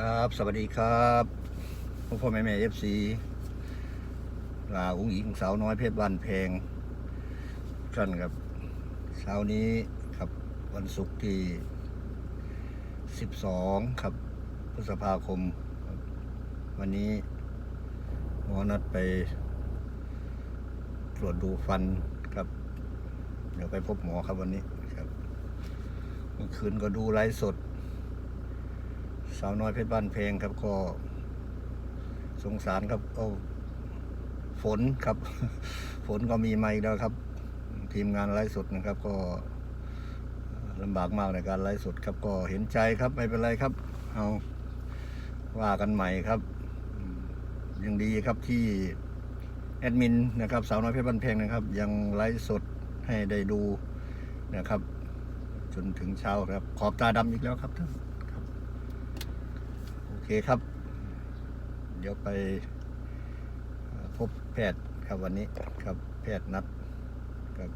ครับ สวัสดีครับพ่อพ่อแม่แม่เอฟซีลาอุ้งอิงสาวน้อยเพชรบ้านแพงท่านครับเช้านี้ครับวันศุกร์ที่ 12 ครับพฤษภาคม วันนี้หมอนัดไป ตรวจดูฟันครับ เดี๋ยวไปพบหมอครับวันนี้ครับเมื่อคืนก็ดูไลฟ์สด สาวน้อยเพชรบ้านเพลงครับก็สงสารครับเอาฝนครับ ฝนก็มีมาอีกแล้วครับ ทีมงานไลฟ์สดนะครับ ก็ลำบากมากในการไลฟ์สดครับ ก็เห็นใจครับไม่เป็นไรครับ เอาว่ากันใหม่ครับยังดีครับที่แอดมินนะครับสาวน้อยเพชรบ้านเพลงนะครับ ยังไลฟ์สดให้ได้ดูนะครับ จนถึงเช้าครับ ขอบตาดำอีกแล้วครับท่าน เคครับ เดี๋ยวไปพบแพทย์ครับวันนี้ครับแพทย์นัดครับ